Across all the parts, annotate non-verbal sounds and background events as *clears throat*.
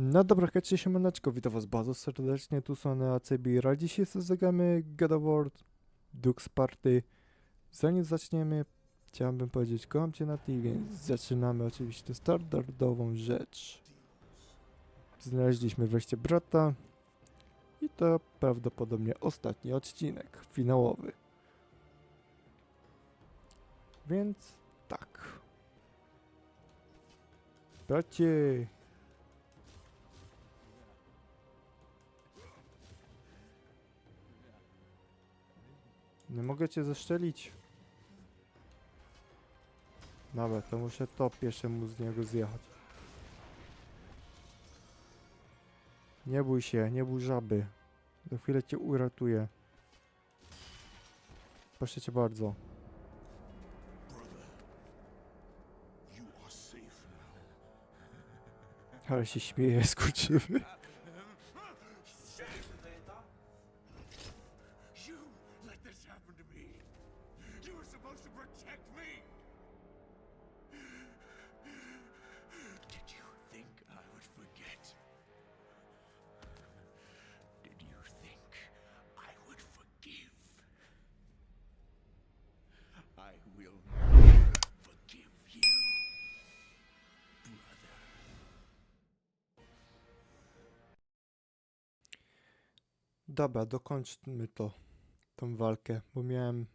No dobra, hejcie się maneczko, witam was bardzo serdecznie, tu są na ACB. A dzisiaj sobie zagramy God of War Dux Party. Zanim zaczniemy, chciałbym powiedzieć, kocham cię na TV, więc zaczynamy oczywiście standardową rzecz. Znaleźliśmy wreszcie brata i to prawdopodobnie ostatni odcinek, finałowy. Więc tak. Bracie! Nie mogę cię zeszczelić. Dobra, to muszę to pierwszemu z niego zjechać. Nie bój się, nie bój żaby. Za chwilę cię uratuję. Proszę cię bardzo. Ale się śmieje, *laughs* skurczywy. Dobra, dokończmy to, tą walkę, bo miałem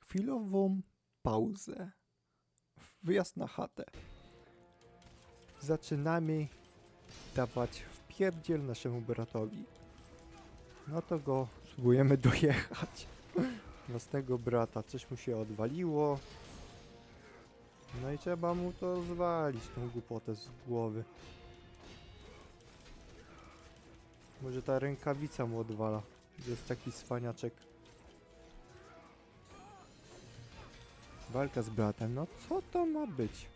chwilową pauzę. Wyjazd na chatę. Zaczynamy dawać w pierdziel naszemu bratowi. No to go spróbujemy *laughs* dojechać. Własnego brata, coś mu się odwaliło. No i trzeba mu to zwalić, tą głupotę z głowy. Może ta rękawica mu odwala. Jest taki cwaniaczek. Walka z bratem. No co to ma być?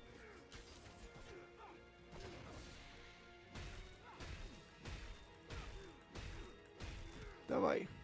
Dawaj.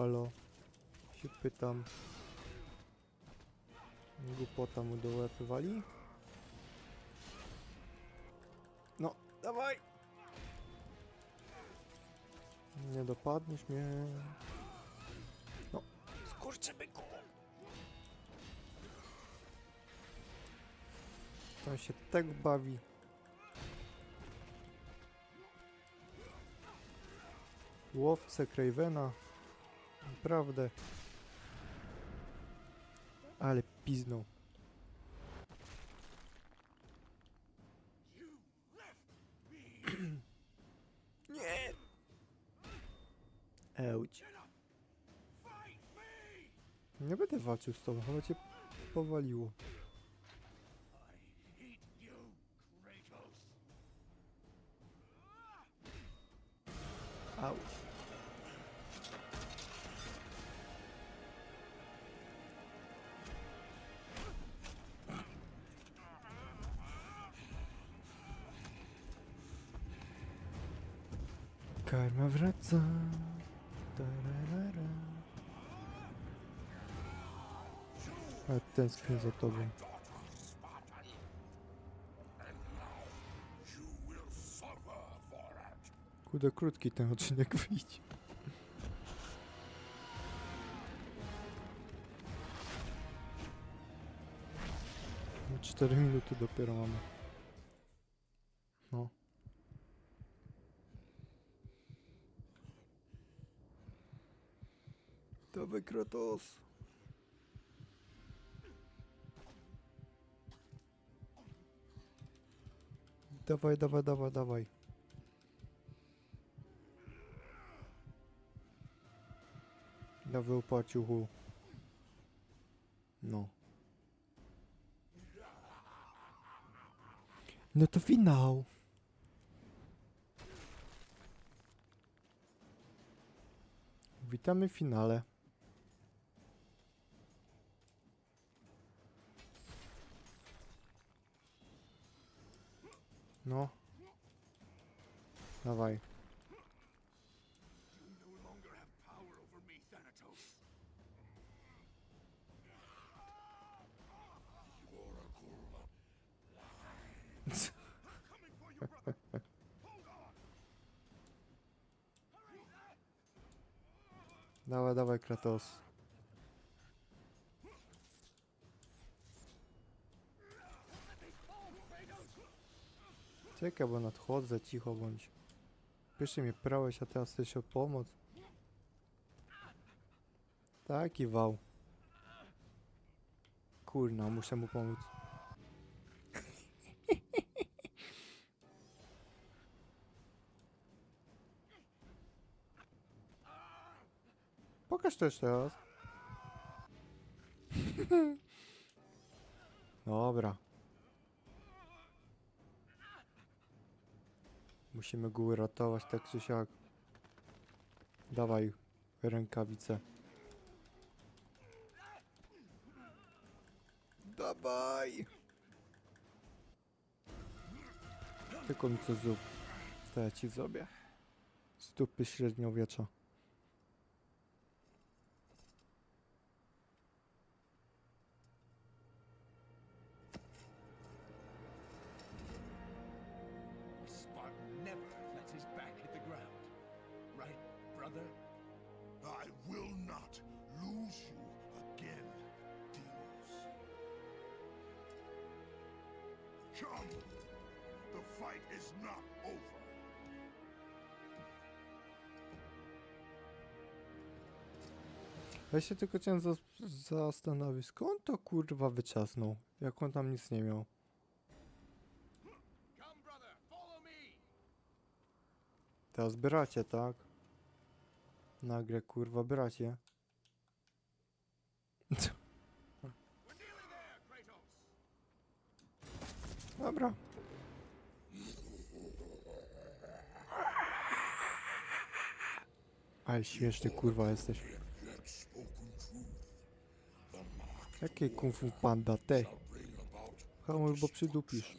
Halo. Się pytam. Głupota mu do łeb wali? No, dawaj! Nie dopadniesz mnie. No, skurczy byku! On się tak bawi. Łowcę Cravena. Naprawdę. Ale piznął. *clears throat* Nie! Ełć. Nie będę walczył z tobą, chyba cię powaliło. Tęsknię za tobą. Kurde, krótki ten odcinek wyjdzie. No, 4 minuty dopiero mamy. No. Dawaj Kratos. Dawaj, dawaj, dawaj, dawaj. Dawaj upaciuchu. No. No to finał. Witamy w finale. Hold *laughs* on. Dawaj, dawaj, Kratos. Czekaj, bo nadchodzę, cicho bądź. Pierwszy mnie prałeś, a teraz chcesz o pomoc. Taki wał. Kurna, muszę mu pomóc. Pokaż to jeszcze raz. *laughs* Dobra. Musimy go uratować tak czy siak. Dawaj rękawice. Dawaj! Tylko mi co. To ja ci zrobię. Stupy średniowiecza. Ja się tylko chciałem zas- zastanowić, skąd to kurwa wyczasnął, jak on tam nic nie miał. Come, brother, follow me! Teraz bracie, tak? Nagle kurwa bracie. We're nearly there, Kratos! Dobra. Ale śmieszny kurwa jesteś. Jakie kung fu panda, te? bo przydupisz.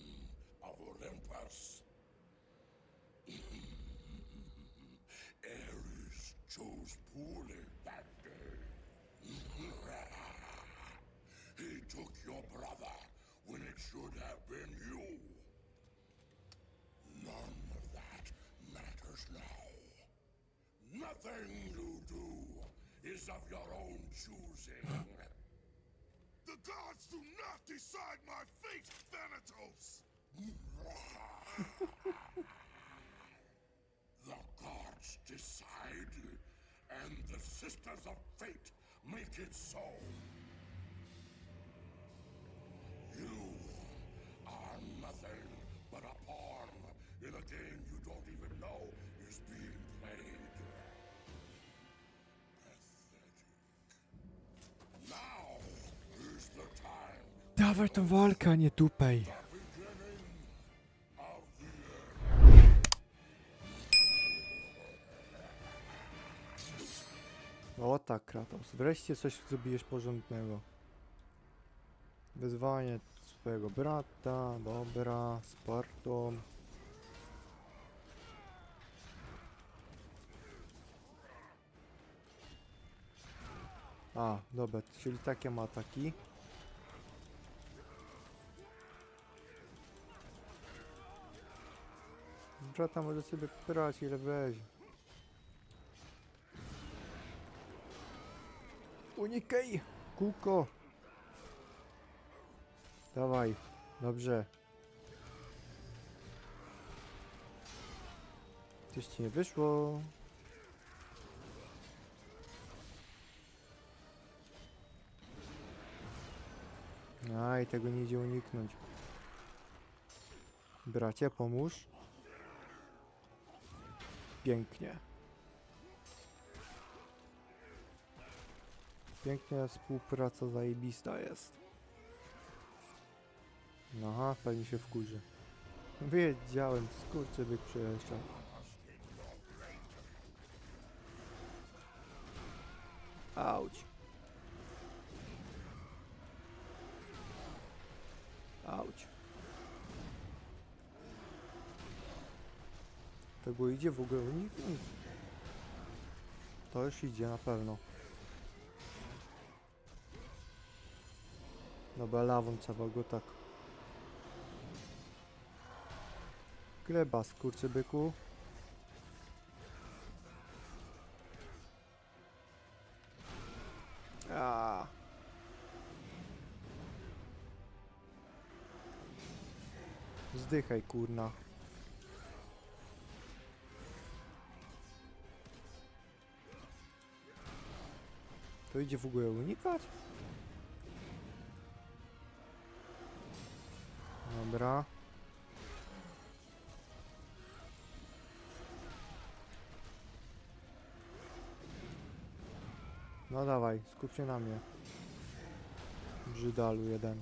that he took your brother when it should have been you. Nothing you do is of your own choosing. Do not decide my fate, Thanatos! the gods decide, and the Sisters of Fate make it so. You are nothing but a pawn in a game Dawaj tą walkę, a nie tupej. O tak, Kratos. Wreszcie coś zrobiłeś porządnego. Wyzwanie swojego brata, dobra, Spartą. A, dobra, czyli takie ma ataki. Brata może sobie brać ile weźmie. Unikaj! Kółko! Dawaj, dobrze. Coś ci nie wyszło. Aj, tego nie idzie uniknąć. Bracie, pomóż. Pięknie. Pięknie, współpraca zajebista jest. Aha, pewnie się wkurzy. Wiedziałem, skurczybyk przyjeżdżał. Auć. Tego idzie w ogóle uniknąć. To już idzie na pewno. Dobra, lawą trzeba go tak. Gleba, skurczybyku. A. Zdychaj, kurna. To idzie w ogóle unikać? Dobra. No dawaj, skup się na mnie. Brzydalu jeden.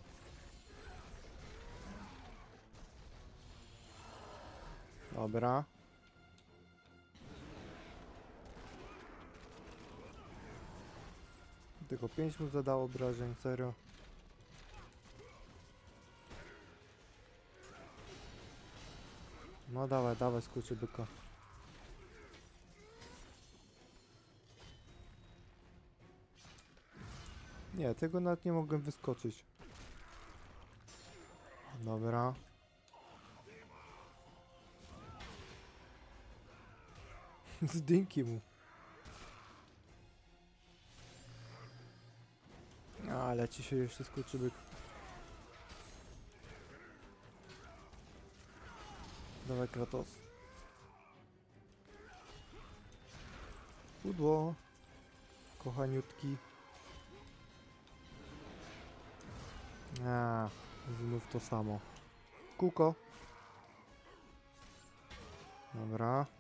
Dobra. Tylko 5 mu zadało obrażeń, serio. No dawaj, dawaj, skurczy byka. Nie, tego nawet nie mogłem wyskoczyć. Dobra. *laughs* Zdynki mu. A, leci się jeszcze skurczybyk. Dawaj Kratos. Pudło. Kochaniutki. A, znów to samo. Kółko. Dobra.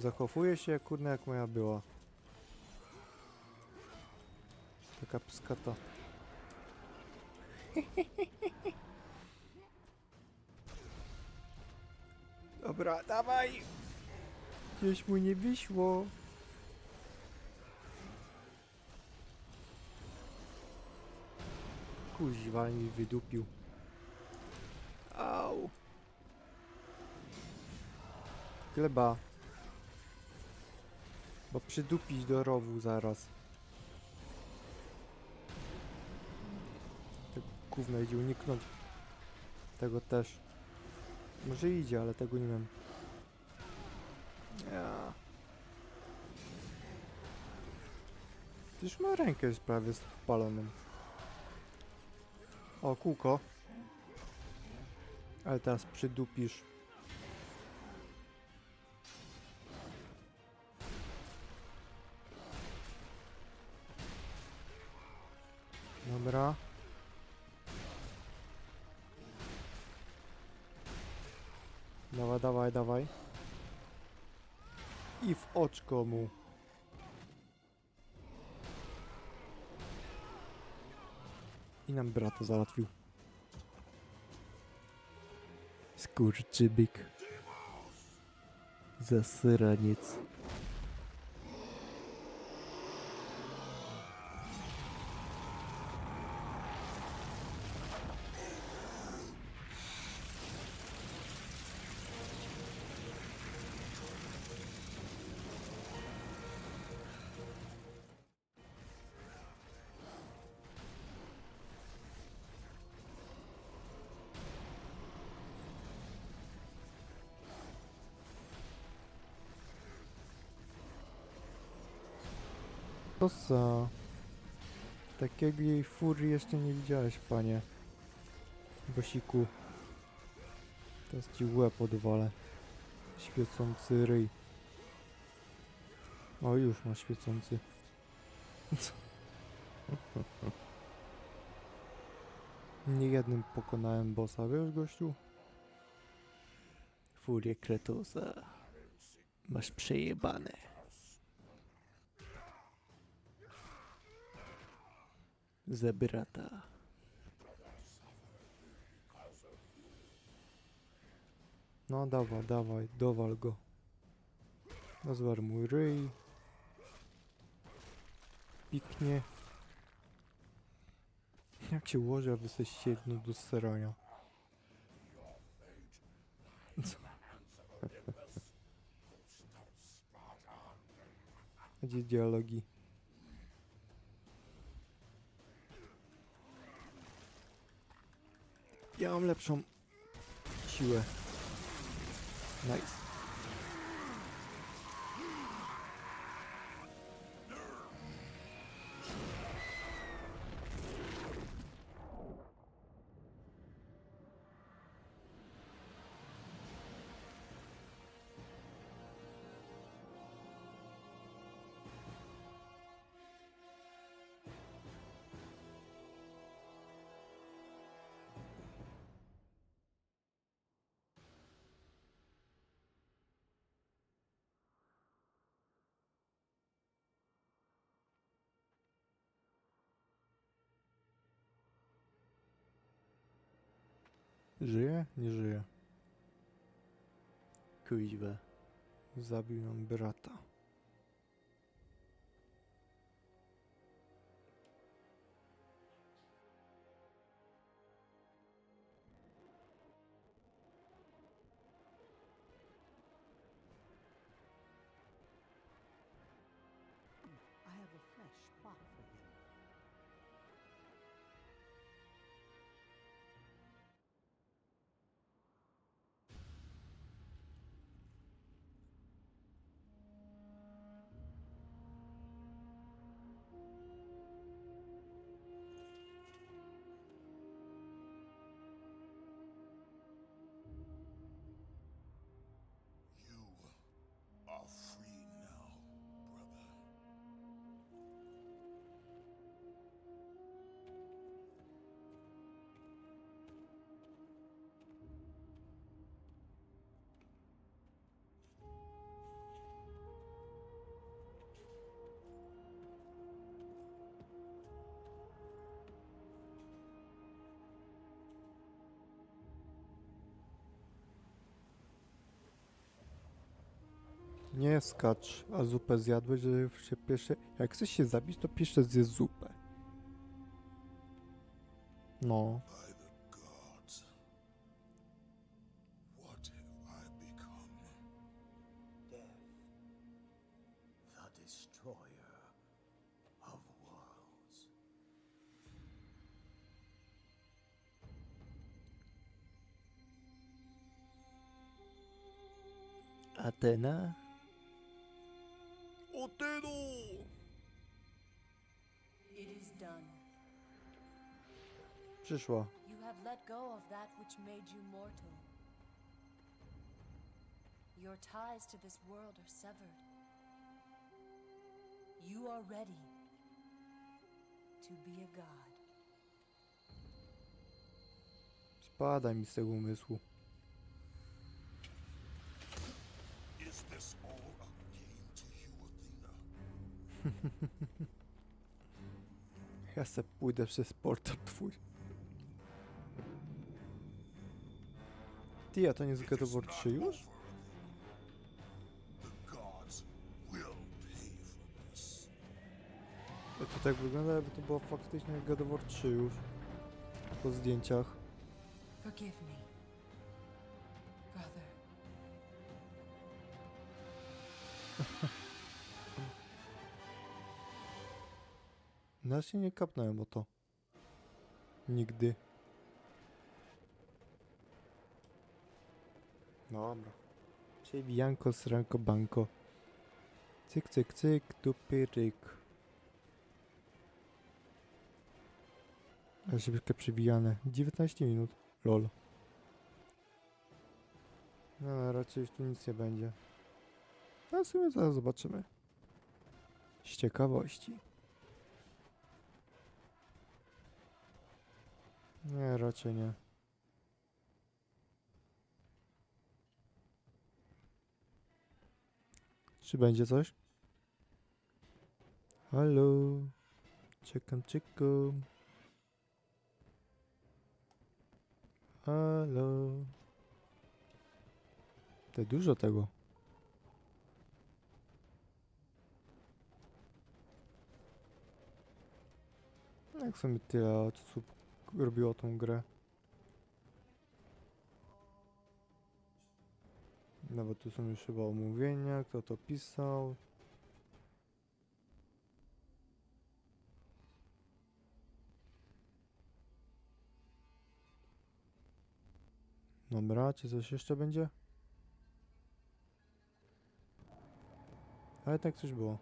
Zachowuje się, kurna, jak moja była. Taka pskata. Dobra, dawaj! Gdzieś mu nie wyszło. Kuźwa mi wydupił. Au! Gleba. Bo przydupić do rowu zaraz. Tego gówno idzie uniknąć. Tego też. Może idzie, ale tego nie wiem. Ja. Już ma rękę już prawie spaloną. O, kółko. Ale teraz przydupisz. Mu. I nam brata załatwił. Skurczybyk. Zasyraniec. Co? Takiego jej furii jeszcze nie widziałeś, panie. Bosiku. Teraz ci łeb odwalę. Świecący ryj. O, już ma świecący. *laughs* Nie jednym pokonałem bossa, wiesz, gościu? Furię Kretosa. Masz przejebane. Zebrata. No dawaj, dawaj, dowal go. Nazwar mój ryj. Piknie. Jak się ułoży, a wy jesteście do sterania. Co? Gdzie dialogi? Ja mam lepszą siłę. Nice. Żyje? Nie żyje. Kuźwa. Zabił nam brata. Nie skacz, a zupę zjadłeś, że się piesze. Jak chcesz się zabić, to pisze zje zupę. No. By Przyszła. You have let go of that which made you mortal. Your ties to this world are severed. You are ready to be a god. Spadaj mi z tego umysłu. Is this all a game to you, Athena? Ja se pójdę przez portal twój. Ty, a to nie jest God of War 3 już? To, to tak wygląda, jakby to było faktycznie God of War 3 już. Po zdjęciach. Forgive me, brother. *laughs* No się nie kapnąłem o to. Nigdy. Dobra. Czyli Janko, Sranko, Banko. Cyk, cyk, cyk, tupy, ryk. Ale szybko przewijane. 19 minut. Lol. No, raczej już tu nic nie będzie. A w sumie zaraz zobaczymy. Z ciekawości. Nie, raczej nie. Czy będzie coś? Halo? Czekam, czekam. Halo? To dużo tego. No Jak sobie tyle osób robiło tą grę. Nawet tu są już chyba omówienia, kto to pisał. Dobra, czy coś jeszcze będzie? Ale tak coś było.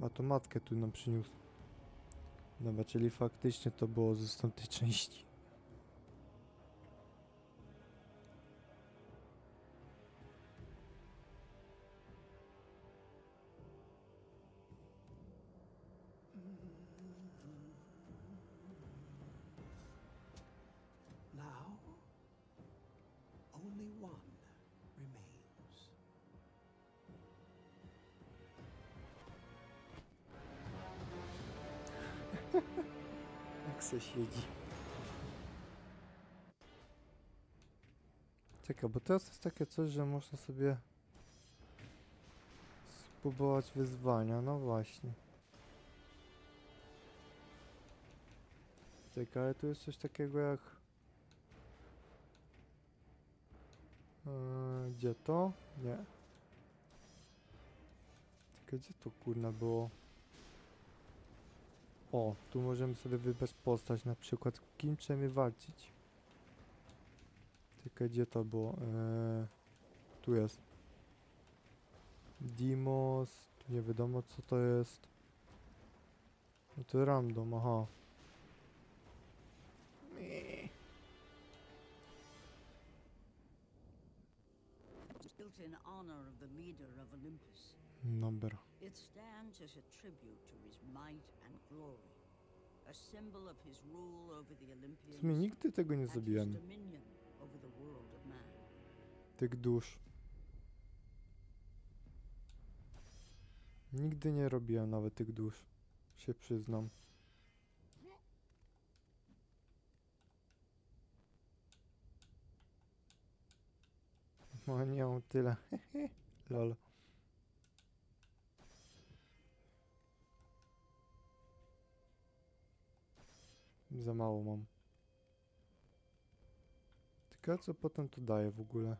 A to matkę tu nam przyniósł. Dobra, czyli faktycznie to było ze tamtej części. *laughs* Jak se siedzi. Czekaj, bo teraz jest takie coś, że można sobie spróbować wyzwania, no właśnie. Czekaj, ale tu jest coś takiego jak... Eee, gdzie to? Nie. Czekaj, gdzie to kurna było? O, tu możemy sobie wybrać postać, na przykład kim chcemy walczyć. Tylko gdzie to było? Eee, tu jest. Dimos, nie wiadomo co to jest. No to random, aha. Built in honor of the leader of Olympus. Dobra. It stands as a tribute to his might and glory, a symbol of his rule over the W Olympians sumie nigdy tego nie and his zrobiłem. dominion over the world of man. Tych dusz. Nigdy nie robiłem nawet tych dusz. Się przyznam. No nie mam tyle. *laughs* Lol. Za mało mam. Tylko co potem to daje w ogóle?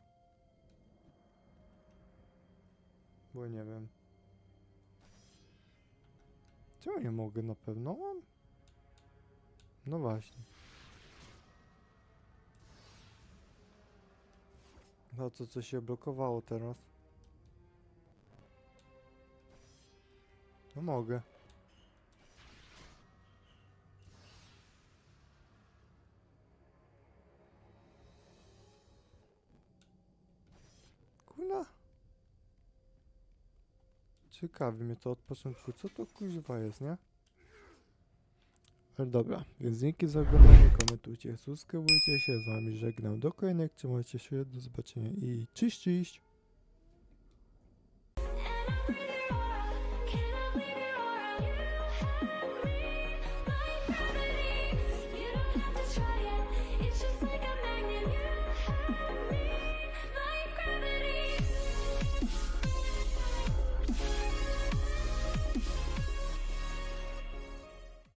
Bo nie wiem. Czemu nie mogę na pewno mam? No właśnie. No to co się blokowało teraz? No mogę. Ciekawi mnie to od początku, co to kuźwa jest, nie? Ale dobra, więc dzięki za oglądanie, komentujcie, subskrybujcie się, z wami żegnam. Do kolejnych, trzymajcie się, do zobaczenia i cześć!